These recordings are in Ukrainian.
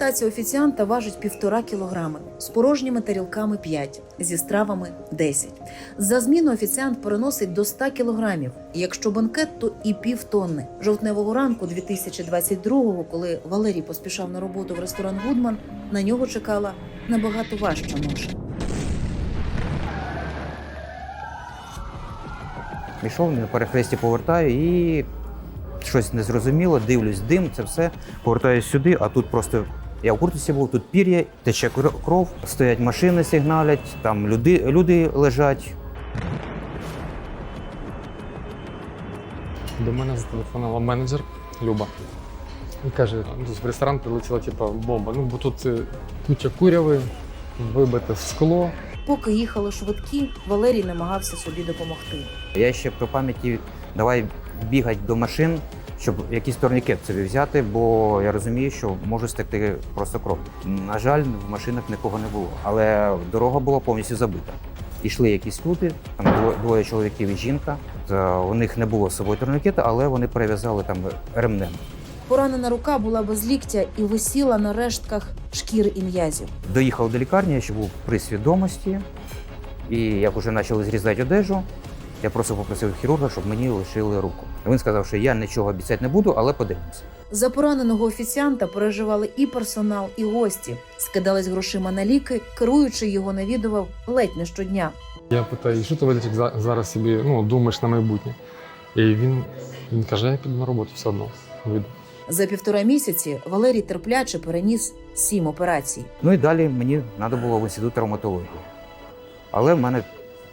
Таця офіціанта важить півтора кілограми, з порожніми тарілками 5, зі стравами 10. За зміну офіціант переносить до 100 кілограмів. Якщо банкет, то і пів тонни. Жовтневого ранку 2022-го, коли Валерій поспішав на роботу в ресторан Гудман, на нього чекала набагато важча ноша. Пішов на перехресті, повертаю і щось незрозуміло, дивлюсь, дим, це все. Повертаюсь сюди, а тут просто я в куртці був, тут пір'я, тече кров, стоять машини, сигналять, там люди, люди лежать. До мене зателефонувала менеджер Люба. І каже, «Ну, в ресторан прилетіла типу, бомба. Ну, бо тут е, куча куряви, вибите скло. Поки їхали швидкі, Валерій намагався собі допомогти. Я ще при пам'яті давай бігати до машин, щоб якийсь турнікет собі взяти, бо я розумію, що можу стекти просто кров. На жаль, в машинах нікого не було, але дорога була повністю забита. Ішли якісь люди, там двоє, двоє чоловіків і жінка. У них не було з собою турнікета, але вони перев'язали там ремнем. Поранена рука була без ліктя і висіла на рештках шкіри і м'язів. Доїхав до лікарні, я ще був при свідомості, і як вже почали зрізати одежу, я просто попросив хірурга, щоб мені лишили руку. Він сказав, що я нічого обіцяти не буду, але подивимося. За пораненого офіціанта переживали і персонал, і гості. Скидались грошима на ліки, керуючий його навідував ледь не щодня. Я питаю, що ти Валерчик, зараз собі ну, думаєш на майбутнє? І він, він каже, я піду на роботу все одно. Вийду. За півтора місяці Валерій терпляче переніс сім операцій. Ну і далі мені треба було в інститут травматології. Але в мене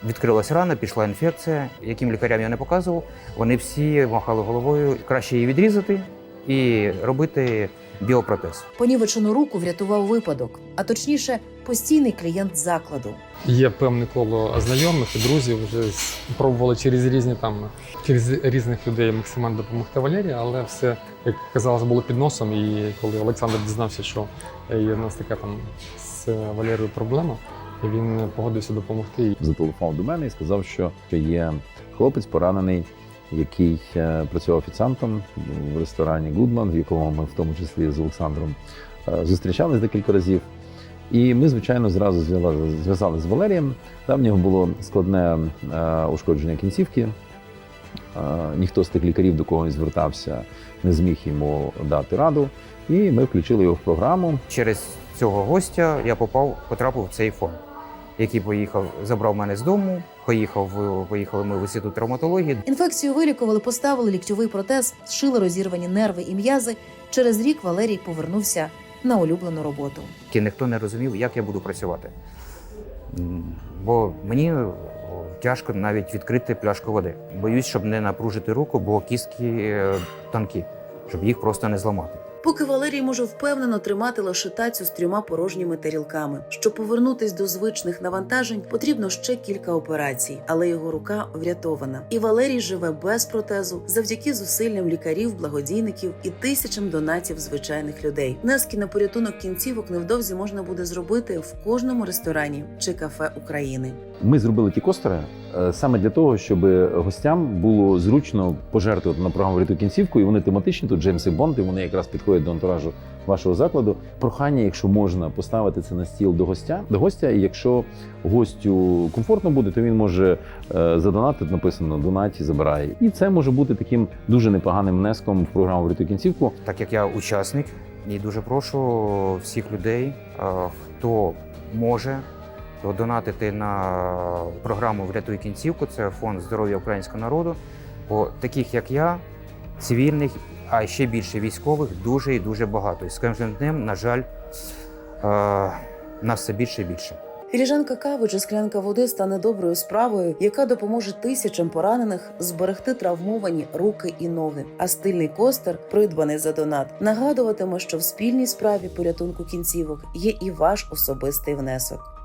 відкрилась рана, пішла інфекція, яким лікарям я не показував. Вони всі махали головою. Краще її відрізати і робити біопротез. Понівечену руку врятував випадок, а точніше, постійний клієнт закладу. Є певне коло знайомих і друзів, вже з- пробували через різні там через різних людей максимально допомогти Валерії, але все, як казалось, було під носом. І коли Олександр дізнався, що є в нас така там з Валерією проблема, він погодився допомогти. зателефонував до мене і сказав, що є хлопець поранений, який е, працював офіціантом в ресторані Гудман, в якому ми в тому числі з Олександром е, зустрічались декілька разів. І ми, звичайно, зразу зв'язали- зв'язали з Валерієм. Там в нього було складне е, ушкодження кінцівки. Ніхто з тих лікарів, до кого він звертався, не зміг йому дати раду. І ми включили його в програму. Через цього гостя я попав, потрапив в цей фонд, який поїхав, забрав мене з дому. Поїхав, поїхали ми в інститут травматології. Інфекцію вилікували, поставили ліктьовий протез, зшили розірвані нерви і м'язи. Через рік Валерій повернувся на улюблену роботу. І ніхто не розумів, як я буду працювати. Бо мені тяжко навіть відкрити пляшку води. Боюсь, щоб не напружити руку, бо кістки е, тонкі, щоб їх просто не зламати. Поки Валерій може впевнено тримати лише з трьома порожніми тарілками. Щоб повернутись до звичних навантажень, потрібно ще кілька операцій, але його рука врятована. І Валерій живе без протезу завдяки зусиллям лікарів, благодійників і тисячам донатів звичайних людей. Внески на порятунок кінцівок невдовзі можна буде зробити в кожному ресторані чи кафе України. Ми зробили ті костери саме для того, щоб гостям було зручно пожертвувати на програму «Врятуй кінцівку, і вони тематичні. Тут Джеймс і Бонд, і вони якраз підходять до антуражу вашого закладу. Прохання, якщо можна, поставити це на стіл до гостя. До гостя, і якщо гостю комфортно буде, то він може е, задонатити, написано донаті, забирає. І це може бути таким дуже непоганим внеском в програму «Врятуй кінцівку. Так як я учасник, і дуже прошу всіх людей, е, хто може, донатити на програму Врятуй кінцівку. Це фонд здоров'я українського народу. Бо таких як я, цивільних, а ще більше військових, дуже і дуже багато. І з кожним днем, на жаль, е, нас все більше і більше. Філіжанка кави чи склянка води стане доброю справою, яка допоможе тисячам поранених зберегти травмовані руки і ноги. А стильний костер, придбаний за донат, нагадуватиме, що в спільній справі порятунку кінцівок є і ваш особистий внесок.